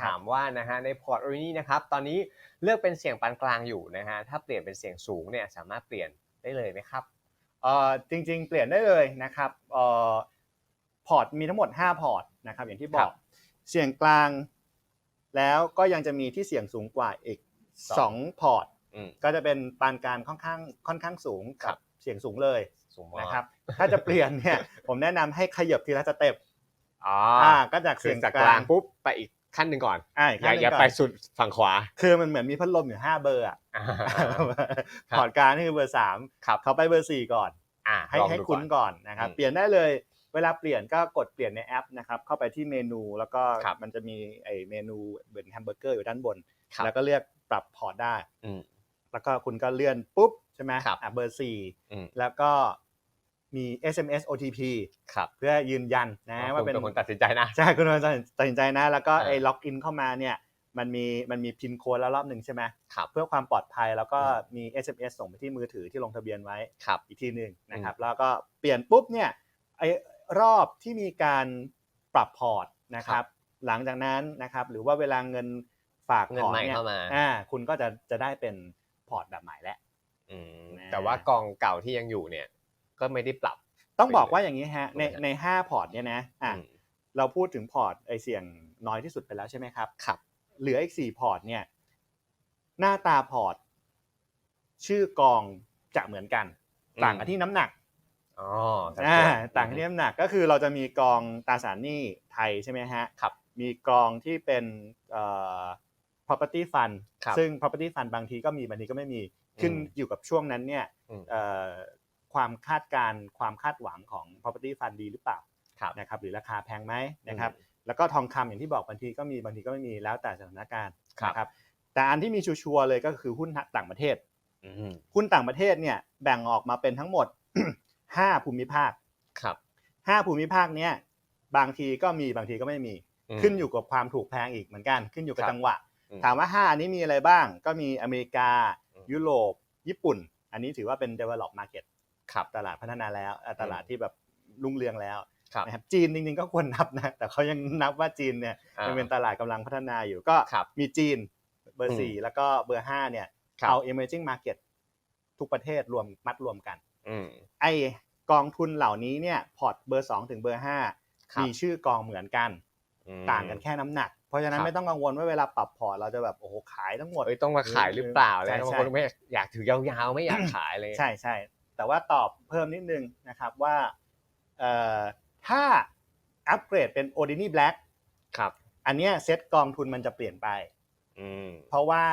ถามว่านะฮะในพอร์ตโอรินี่นะครับตอนนี้เลือกเป็นเสียงปานกลางอยู่นะฮะถ้าเปลี่ยนเป็นเสียงสูงเนี่ยสามารถเปลี่ยนได้เลยไหมครับเอ่อจริงๆ เปลี่ยนได้เลยนะครับเอ่อพอร์ตมีทั้งหมด 5 พอร์ตนะครับอย่างที่บครัอกบเสียงกลาง แล้วก็ยังจะมีที่เสียงสูงกว่าอีกสอง2พอร์ตอืมก็จะเป็นปานกลางค่อนข้างค่อนข้างสูงครักับบเสียงสูงเลยสูงมากนะครับถ้าจะเปลี่ยนเนี่ยผมแนะนำให้ขยับทีละสเต็ปอ๋ออ่าก็จากคืเสีอยงจากกกลาลางงปุ๊บไปอีก ขั้นหนึ่งก่อนอ่าอย่าขั้นหนึ่งอย่าก่น ไปสุดฝั่งขวา คือมันเหมือนมีพัดลมอยู่ห้าเบอร์อะอ่าพอร์ตกลางนี่คือเบอร์สามครับ เขาไปเบอร์สี่ก่อน อ่าให้ลองให้ดูคุ้นก่อนก่อนนะครับ อืมเปลี่ยนได้เลย เวลาเปลี่ยนก็กดเปลี่ยนในแอปนะครับ เข้าไปที่เมนูแล้วก็ครับมันจะมีไอเมนูเหมือนแฮมเบอร์เกอร์อยู่ด้านบน ครับแล้วก็เลือกปรับพอร์ตได้ อืมแล้วก็คุณก็เลื่อนปุ๊บใช่ไหมครับอะเบอร์สี่อืมแล้วก็ มี SMS OTP ครับเพื่อยืนยันนะอ๋อว่าคุณเป็นเป็นคนตัดสินใจนะใช่คุณตัดสินใจนะ แล้วก็อ่าไอ้ล็อกอินเข้ามาเนี่ยมันมีมันมีพินโค้ดแล้วรอบหนึ่งใช่ไหมครับเพื่อความปลอดภัยแล้วก็อืมมี SMS ส่งไปที่มือถือที่ลงทะเบียนไว้ครับอีกทีหนึ่งนะครับอืมแล้วก็เปลี่ยนปุ๊บเนี่ยไอ้รอบที่มีการปรับพอร์ตนะครับ หลังจากนั้นนะครับหรือว่าเวลาเงินฝากเงินถอนใหม่เนี่ยเข้ามาอ่าคุณก็จะจะได้เป็นพอร์ตแบบใหม่แล้วอืมนะแต่ว่ากองเก่าที่ยังอยู่เนี่ย ก็ไม่ได้ปรับ ต้องบอกว่าอย่างนี้ฮะ ในถูกไหมฮะในห้าพอร์ตเนี่ยนะอะอืมเราพูดถึงพอร์ตไอเสี่ยงน้อยที่สุดไปแล้วใช่ไหมครับครับ เหลืออีกสี่พอร์ตเนี่ย หน้าตาพอร์ต ชื่อกองจะเหมือนกันอืมต่างกันที่น้ำหนักอ๋อสัดอ่าส่วนต่างกันที่น้ำหนักก็คือเราจะมีกองตราสารหนี้ไทยใช่ไหมฮะครับ มีกองที่เป็นเอ่อ property fund ครับซึ่ง property fund บางทีก็มีบางทีก็ไม่มี ขึ้นอืมอยู่กับช่วงนั้นเนี่ยอืมเอ่อ ความคาดการณ์ความคาดหวังของ property fund ดีหรือเปล่าครับนะครับหรือราคาแพงไหมนะครับอืมแล้วก็ทองคำอย่างที่บอกบางทีก็มีบางทีก็ไม่มีแล้วแต่สถานการณ์ครับนะครับแต่อันที่มีชัวร์ๆเลยก็คือหุ้นต่างประเทศอืมหุ้นต่างประเทศเนี่ยแบ่งออกมาเป็นทั้งหมด 5 ภูมิภาคครับ5ภูมิภาคเนี้ยบางทีก็มีบางทีก็ไม่มีอืมขึ้นอยู่กับความถูกแพงอีกเหมือนกัน ขึ้นอยู่กับครับจังหวะอืมถามว่า 5 อันนี้มีอะไรบ้าง ก็มีอเมริกาอืมยุโรป ญี่ปุ่น อันนี้ถือว่าเป็น develop market ครับตลาดพัฒนาแล้วเอ่อตลาดอืมที่แบบรุ่งเรืองแล้วครับนะครับจีนจริงๆก็ควรนับนะแต่เขายังนับว่าจีนเนี่ยอ่ายังเป็นตลาดกำลังพัฒนาอยู่ก็ครับมีจีนเบออืร์มสี่แล้วก็เบอร์ห้าเนี่ยครับเอา emerging market ทุกประเทศรวมมัดรวมกันอืมไอกองทุนเหล่านี้เนี่ยพอร์ตเบอร์สองถึงเบอร์ห้าครับมีชื่อกองเหมือนกันอืมต่างกันแค่น้ำหนัก เพราะฉะนั้คนรับไม่ต้องกังวลว่าเวลาปรับพอร์ตเราจะแบบโอ้โหขายทั้งหมดเอ้ยต้องมาขายหรือเปล่าใช่แล้วบางใช่คนไม่อยากถือยาวๆไม่อยากขายเลยใช่ใช่ แต่ว่าตอบเพิ่มนิดนึงนะครับว่าเอ่อถ้าอัปเกรดเป็น Ordinary Black ครับอันเนี้ยเซ็ตกองทุนมันจะเปลี่ยนไปอืมเพราะว่า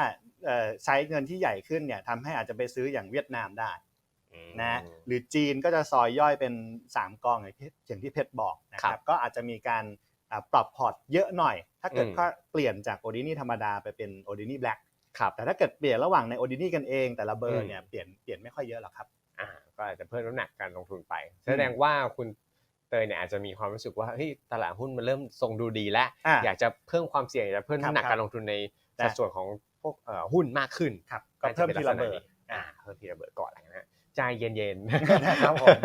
เอ่อใช้เงินที่ใหญ่ขึ้นเนี่ยทำให้อาจจะไปซื้ออย่างเวียดนามได้อืมนะหรือจีนก็จะซอยย่อยเป็น 3 กองอย่างที่อย่างที่เพชรบอกนะคครัรับบก็อาจจะมีการอ่าปรับพอร์ตเยอะหน่อย ถ้าเกิดอืมก็เปลี่ยนจาก Ordinary ธรรมดาไปเป็น Ordinary Black ครับแต่ถ้าเกิดเปลี่ยนระหว่างใน Ordinary กันเองแต่ละเบออืร์มเนี่ยเปลี่ยนเปลี่ยนไม่ค่อยเยอะหรอกครับ อ่าก็อาจจะเพิ่มน้ำหนักการลงทุนไป แสดงว่าคุณเตยเนี่ยอาจจะมีความรู้สึกว่าเฮ้ยตลาดหุ้นมันเริ่มทรงดูดีแล้ว อ่าอยากจะเพิ่มความเสี่ยงอยากจะเพิ่มน้ำหนักครับการลงทุนในครับ สัดส่วนของพวกเอ่อหุ้นมากขึ้นครับก็เพิ่มทีละเบอร์ อ่าเพิ่มทีละเบอร์ก่อนแล้วนะใจเย็นครับผม